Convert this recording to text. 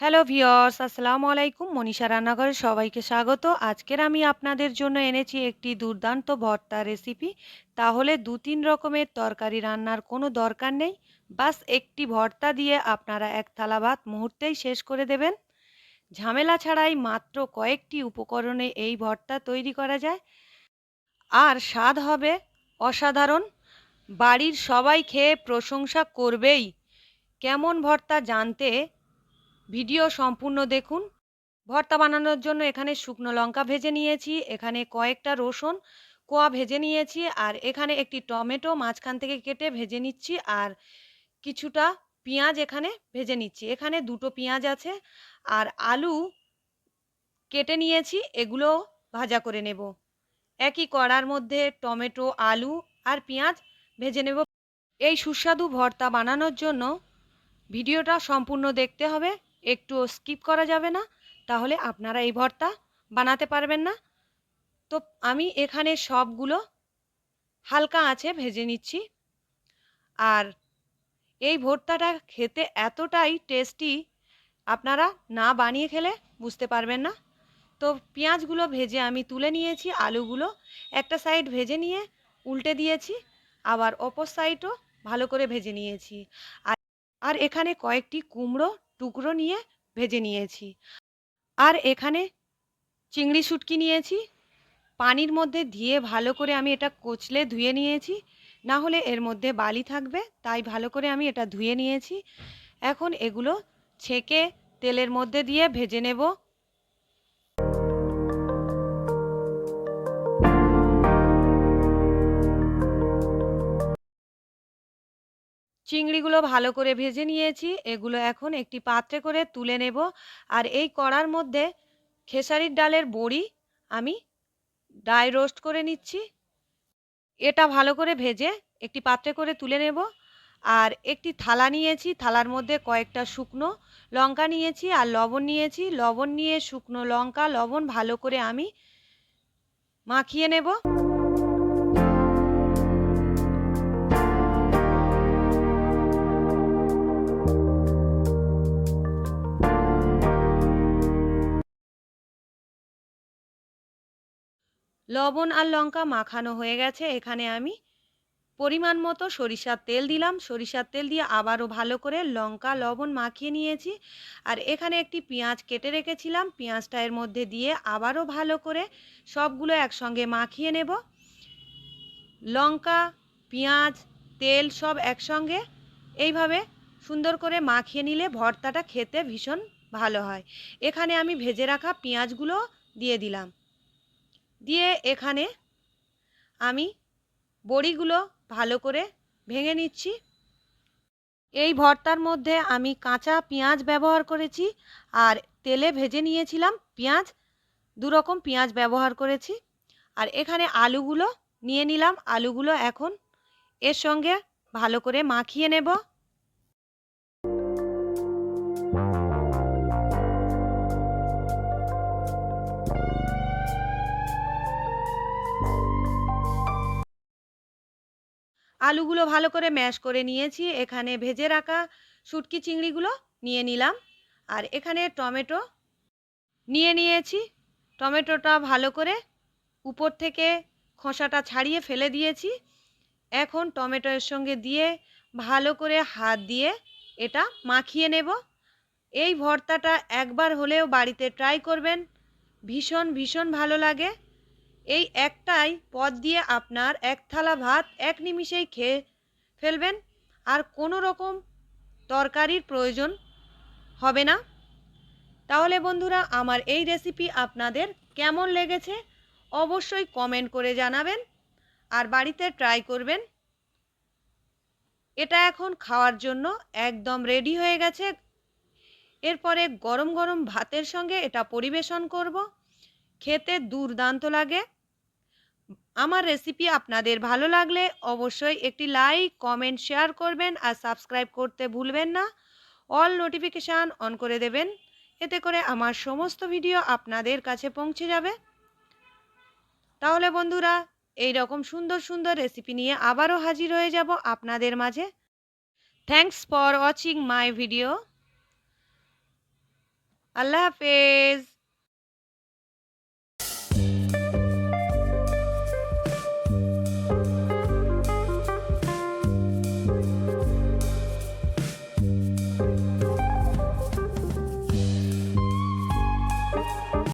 Hello viewers আসসালামু আলাইকুম মনীষা রান্নাঘরে সবাইকে স্বাগত। আজকের আমি আপনাদের জন্য এনেছি একটি দুর্দান্ত ভর্তা রেসিপি তাহলে দু তিন রকমের তরকারি রান্নার কোনো দরকার নেই। বাস একটি ভর্তা দিয়ে আপনারা এক থালা ভাত মুহূর্তেই শেষ করে দেবেন। ঝামেলা ছাড়াই মাত্র কয়েকটি উপকরণে এই ভর্তা তৈরি করা যায়। আর স্বাদ হবে অসাধারণ। বাড়ির সবাই খেয়ে প্রশংসা করবেই। কেমন ভর্তা জানতে ভিডিও সম্পূর্ণ দেখুন। ভর্তা বানানোর জন্য এখানে শুকনো লঙ্কা ভেজে নিয়েছি, এখানে কয়েকটা রসুন, কোয়া ভেজে নিয়েছি, আর এখানে একটি টমেটো মাঝখান থেকে কেটে ভেজে নিচ্ছি, আর কিছুটা পেঁয়াজ এখানে ভেজে নিচ্ছি। এখানে দুটো পেঁয়াজ আছে, আর আলু কেটে নিয়েছি, এগুলো ভাজা করে নেব। একই কড়ার মধ্যে টমেটো, আলু আর পেঁয়াজ ভেজে নেব। এই সুস্বাদু ভর্তা বানানোর জন্য ভিডিওটা সম্পূর্ণ দেখতে হবে। একটুও স্কিপ করা যাবে না। তাহলে আপনারা এই ভর্তা বানাতে পারবেন না। তো আমি এখানে সবগুলো হালকা আছে ভেজে নিচ্ছি। আর এই ভর্তাটা খেতে এতটাই টেস্টি আপনারা না বানিয়ে খেলে বুঝতে পারবেন না। তো পেঁয়াজগুলো ভেজে আমি তুলে নিয়েছি, আলুগুলো একটা সাইড ভেজে নিয়ে উল্টে দিয়েছি, আবার অপর সাইডও ভালো করে ভেজে নিয়েছি। আর এখানে কয়েকটি কুমড়ো টুকরো নিয়ে ভেজে নিয়েছি। আর এখানে চিংড়ি শুটকি নিয়েছি। পানির মধ্যে দিয়ে ভালো করে আমি এটা কচলে ধুয়ে নিয়েছি। না হলে এর মধ্যে বালি থাকবে, তাই ভালো করে আমি এটা ধুয়ে নিয়েছি। এখন এগুলো ছেঁকে তেলের মধ্যে দিয়ে ভেজে নেব। চিংড়িগুলো ভালো করে ভেজে নিয়েছি। এগুলো এখন একটি পাত্রে করে তুলে নেব। আর এই কড়ার মধ্যে খেসারির ডালের বড়ি আমি ড্রাই রোস্ট করে নিচ্ছি। এটা ভালো করে ভেজে একটি পাত্রে করে তুলে নেব। আর একটি থালা নিয়েছি। থালার মধ্যে কয়েকটা শুকনো লঙ্কা নিয়েছি আর লবণ নিয়েছি। লবণ নিয়ে শুকনো লঙ্কা, লবণ ভালো করে আমি মাখিয়ে নেব। লবণ আর লঙ্কা মাখানো হয়ে গেছে, এখানে আমি পরিমাণ মতো সরিষার তেল দিলাম। সরিষার তেল দিয়ে আবারও ভালো করে লঙ্কা, লবণ মাখিয়ে নিয়েছি। আর এখানে একটি পেঁয়াজ কেটে রেখেছিলাম। পেঁয়াজটা এর মধ্যে দিয়ে আবারও ভালো করে সবগুলো একসঙ্গে মাখিয়ে নেব। লঙ্কা, পেঁয়াজ, তেল সব একসঙ্গে এইভাবে সুন্দর করে মাখিয়ে নিলে ভর্তাটা খেতে ভীষণ ভালো হয়। এখানে আমি ভেজে রাখা পেঁয়াজগুলো দিয়ে দিলাম। দিয়ে এখানে আমি বড়িগুলো ভালো করে ভেঙে নিচ্ছি। এই ভর্তার মধ্যে আমি কাঁচা পেঁয়াজ ব্যবহার করেছি আর তেলে ভেজে নিয়েছিলাম পেঁয়াজ দুরকম পেঁয়াজ ব্যবহার করেছি। আর এখানে আলুগুলো নিয়ে নিলাম, আলুগুলো এখন এর সঙ্গে ভালো করে মাখিয়ে নেব। আলুগুলো ভালো করে ম্যাশ করে নিয়েছি। এখানে ভেজে রাখা শুটকি চিংড়িগুলো নিয়ে নিলাম। আর এখানে টমেটো নিয়ে নিয়েছি। টমেটোটা ভালো করে উপর থেকে খোসাটা ছাড়িয়ে ফেলে দিয়েছি। এখন টমেটো এর সঙ্গে দিয়ে ভালো করে হাত দিয়ে এটা মাখিয়ে নেব। এই ভর্তাটা একবার হলেও বাড়িতে ট্রাই করবেন। ভীষণ ভীষণ ভালো লাগে। এই একটাই পদ দিয়ে আপনার এক থালা ভাত এক নিমিষেই খেয়ে ফেলবেন। আর কোনো রকম তরকারির প্রয়োজন হবে না। তাহলে বন্ধুরা, আমার এই রেসিপি আপনাদের কেমন লেগেছে অবশ্যই কমেন্ট করে জানাবেন আর বাড়িতে ট্রাই করবেন। এটা এখন খাওয়ার জন্য একদম রেডি হয়ে গেছে। এরপরে গরম গরম ভাতের সঙ্গে এটা পরিবেশন করব। খেতে দুর্দান্ত লাগে। আমার রেসিপি আপনাদের ভালো লাগলে অবশ্যই একটি লাইক কমেন্ট শেয়ার করবেন আর সাবস্ক্রাইব করতে ভুলবেন না। অল নোটিফিকেশান অন করে দেবেন। এতে করে আমার সমস্ত ভিডিও আপনাদের কাছে পৌঁছে যাবে। তাহলে বন্ধুরা এই রকম সুন্দর সুন্দর রেসিপি নিয়ে আবারও হাজির হয়ে যাব আপনাদের মাঝে। Thanks for watching my video আল্লাহ হাফেজ।